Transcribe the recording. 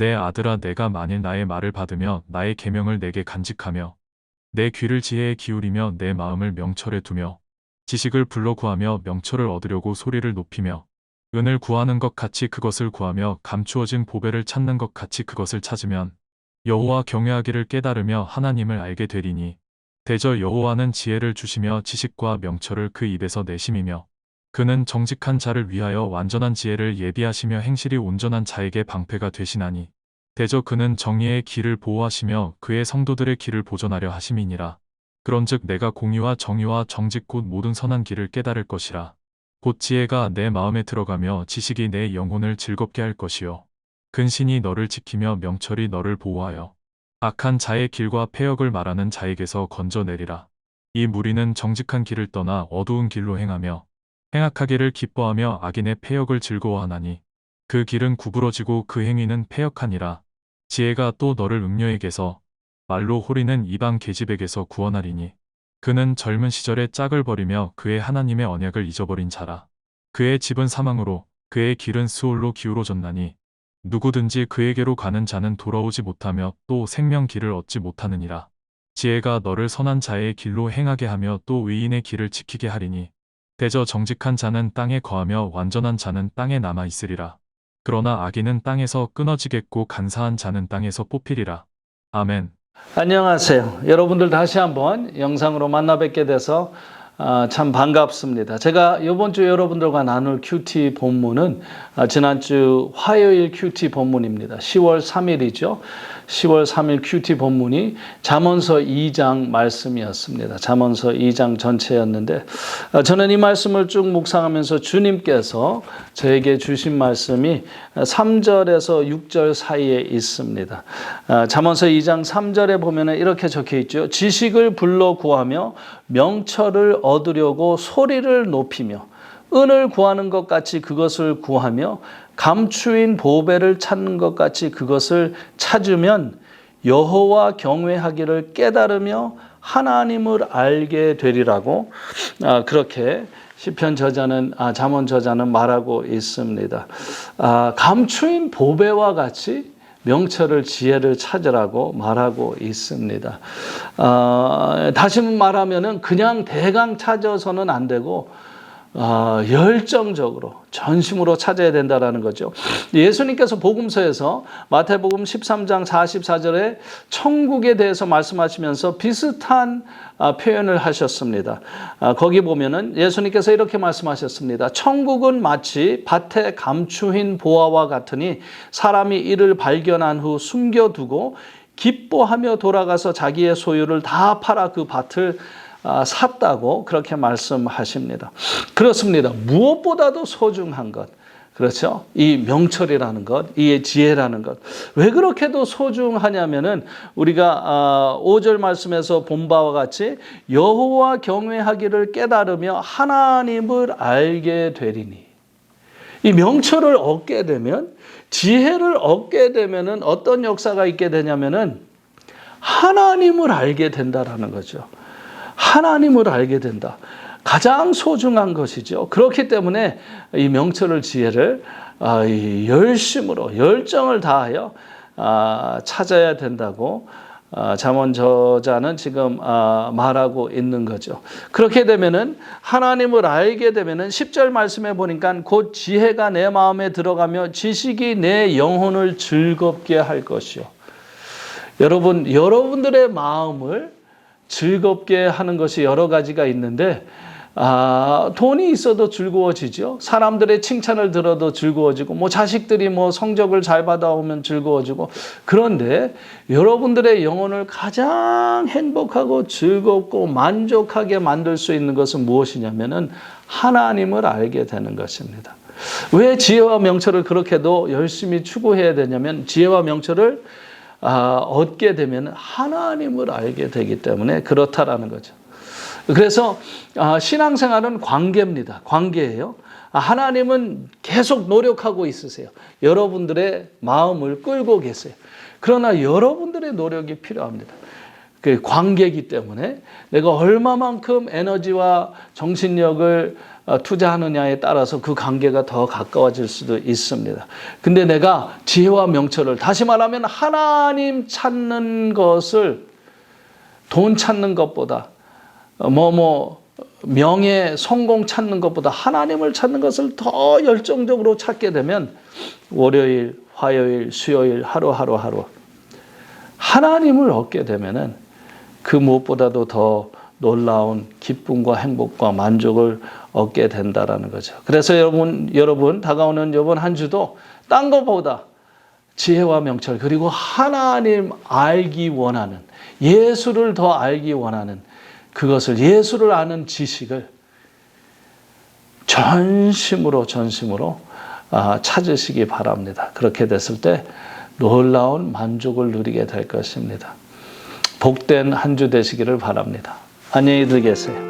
내 아들아 내가 만일 나의 말을 받으며 나의 계명을 내게 간직하며 내 귀를 지혜에 기울이며 내 마음을 명철에 두며 지식을 불러 구하며 명철을 얻으려고 소리를 높이며 은을 구하는 것 같이 그것을 구하며 감추어진 보배를 찾는 것 같이 그것을 찾으면 여호와 경외하기를 깨달으며 하나님을 알게 되리니 대저 여호와는 지혜를 주시며 지식과 명철을 그 입에서 내심이며 그는 정직한 자를 위하여 완전한 지혜를 예비하시며 행실이 온전한 자에게 방패가 되시나니 대저 그는 정의의 길을 보호하시며 그의 성도들의 길을 보존하려 하심이니라. 그런즉 내가 공의와 정의와 정직 곧 모든 선한 길을 깨달을 것이라. 곧 지혜가 내 마음에 들어가며 지식이 내 영혼을 즐겁게 할 것이요. 근신이 너를 지키며 명철이 너를 보호하여 악한 자의 길과 폐역을 말하는 자에게서 건져내리라. 이 무리는 정직한 길을 떠나 어두운 길로 행하며 행악하기를 기뻐하며 악인의 폐역을 즐거워하나니 그 길은 구부러지고 그 행위는 폐역하니라 지혜가 또 너를 음녀에게서 말로 호리는 이방 계집에게서 구원하리니 그는 젊은 시절에 짝을 버리며 그의 하나님의 언약을 잊어버린 자라 그의 집은 사망으로 그의 길은 수올로 기울어졌나니 누구든지 그에게로 가는 자는 돌아오지 못하며 또 생명 길을 얻지 못하느니라 지혜가 너를 선한 자의 길로 행하게 하며 또 의인의 길을 지키게 하리니 대저 정직한 자는 땅에 거하며 완전한 자는 땅에 남아 있으리라. 그러나 악인은 땅에서 끊어지겠고 간사한 자는 땅에서 뽑히리라. 아멘. 안녕하세요. 여러분들 다시 한번 영상으로 만나 뵙게 돼서 아, 참 반갑습니다. 제가 이번 주 여러분들과 나눌 큐티 본문은 아, 지난주 화요일 큐티 본문입니다. 10월 3일이죠. 10월 3일 큐티 본문이 잠언서 2장 말씀이었습니다. 잠언서 2장 전체였는데 아, 저는 이 말씀을 쭉 묵상하면서 주님께서 저에게 주신 말씀이 3절에서 6절 사이에 있습니다. 아, 잠언서 2장 3절에 보면 이렇게 적혀 있죠. 지식을 불러 구하며 명철을 얻으려고 소리를 높이며 은을 구하는 것 같이 그것을 구하며 감추인 보배를 찾는 것 같이 그것을 찾으면 여호와 경외하기를 깨달으며 하나님을 알게 되리라고 아, 그렇게 시편 저자는 아, 잠언 저자는 말하고 있습니다. 아, 감추인 보배와 같이 명철을 지혜를 찾으라고 말하고 있습니다. 어, 다시 말하면은 그냥 대강 찾아서는 안 되고 어, 열정적으로 전심으로 찾아야 된다라는 거죠. 예수님께서 복음서에서 마태복음 13장 44절에 천국에 대해서 말씀하시면서 비슷한 아, 표현을 하셨습니다. 아, 거기 보면은 예수님께서 이렇게 말씀하셨습니다. 천국은 마치 밭에 감추인 보화와 같으니 사람이 이를 발견한 후 숨겨두고 기뻐하며 돌아가서 자기의 소유를 다 팔아 그 밭을 아, 샀다고 그렇게 말씀하십니다. 그렇습니다. 무엇보다도 소중한 것. 그렇죠? 이 명철이라는 것, 이 지혜라는 것. 왜 그렇게도 소중하냐면은 우리가 5절 말씀에서 본 바와 같이 여호와 경외하기를 깨달으며 하나님을 알게 되리니. 이 명철을 얻게 되면 지혜를 얻게 되면은 어떤 역사가 있게 되냐면은 하나님을 알게 된다라는 거죠. 하나님을 알게 된다. 가장 소중한 것이죠. 그렇기 때문에 이 명철을 지혜를 아, 열심으로 열정을 다하여 아, 찾아야 된다고 아, 잠언 저자는 지금 말하고 있는 거죠. 그렇게 되면은 하나님을 알게 되면은 10절 말씀에 보니까 곧 지혜가 내 마음에 들어가며 지식이 내 영혼을 즐겁게 할 것이요. 여러분 여러분들의 마음을 즐겁게 하는 것이 여러 가지가 있는데 아, 돈이 있어도 즐거워지죠. 사람들의 칭찬을 들어도 즐거워지고, 뭐 자식들이 뭐 성적을 잘 받아오면 즐거워지고, 그런데 여러분들의 영혼을 가장 행복하고 즐겁고 만족하게 만들 수 있는 것은 무엇이냐면은 하나님을 알게 되는 것입니다. 왜 지혜와 명철을 그렇게도 열심히 추구해야 되냐면 지혜와 명철을 아, 얻게 되면 하나님을 알게 되기 때문에 그렇다라는 거죠. 그래서 아, 신앙생활은 관계입니다. 관계예요. 아, 하나님은 계속 노력하고 있으세요. 여러분들의 마음을 끌고 계세요. 그러나 여러분들의 노력이 필요합니다. 그 관계이기 때문에 내가 얼마만큼 에너지와 정신력을 어, 투자하느냐에 따라서 그 관계가 더 가까워질 수도 있습니다. 근데 내가 지혜와 명철을 다시 말하면 하나님 찾는 것을 돈 찾는 것보다 뭐뭐 명예 성공 찾는 것보다 하나님을 찾는 것을 더 열정적으로 찾게 되면 월요일, 화요일, 수요일 하루하루 하루 하나님을 얻게 되면은 그 무엇보다도 더 놀라운 기쁨과 행복과 만족을 얻게 된다라는 거죠. 그래서 여러분 여러분 다가오는 이번 한 주도 딴 것보다 지혜와 명철 그리고 하나님 알기 원하는 예수를 더 알기 원하는 그것을 예수를 아는 지식을 전심으로 전심으로 아, 찾으시기 바랍니다. 그렇게 됐을 때 놀라운 만족을 누리게 될 것입니다. 복된 한 주 되시기를 바랍니다. 안녕히 계세요.